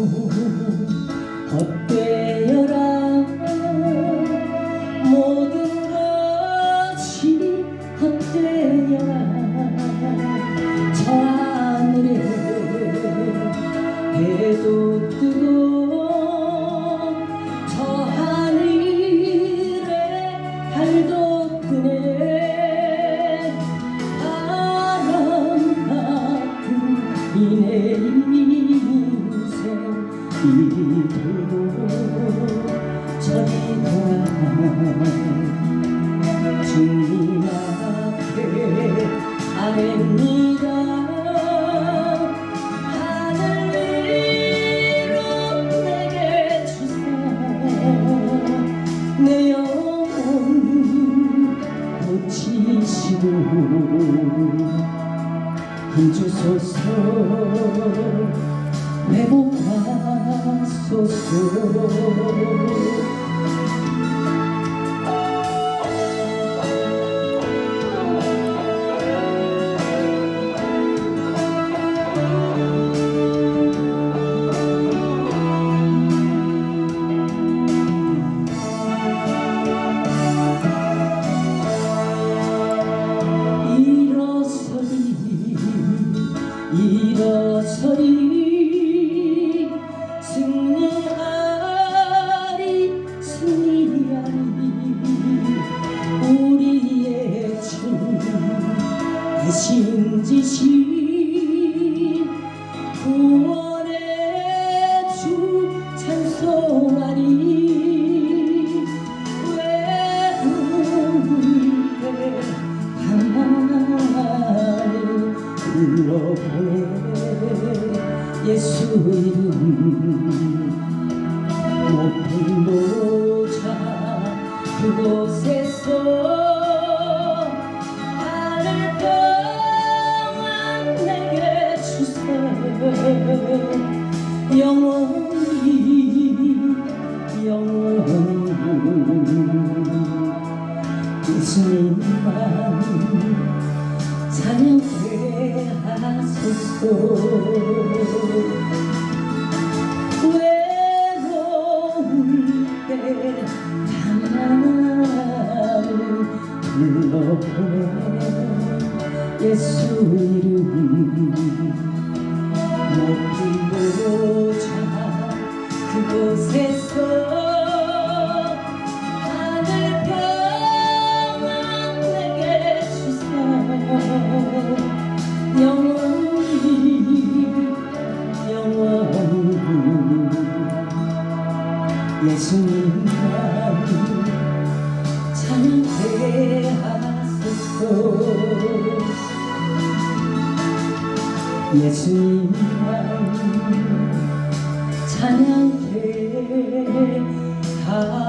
Ooh. 이리도 저리도 주님 앞에 아뢰니다 하늘 위로 내게 주사 내 영혼 고치시고 힘주소서 일어서 신 지신 구원의 주 찬송하리 외로울 때 가만히 불러보내? 예수 이름 높은 노자 그곳에서 하늘 평 영원히 영원히 예수님만 찬양해 하소서 예수 이름 보자 그곳에서 예수님만 찬양해 하소서 예수님만 찬양해. 다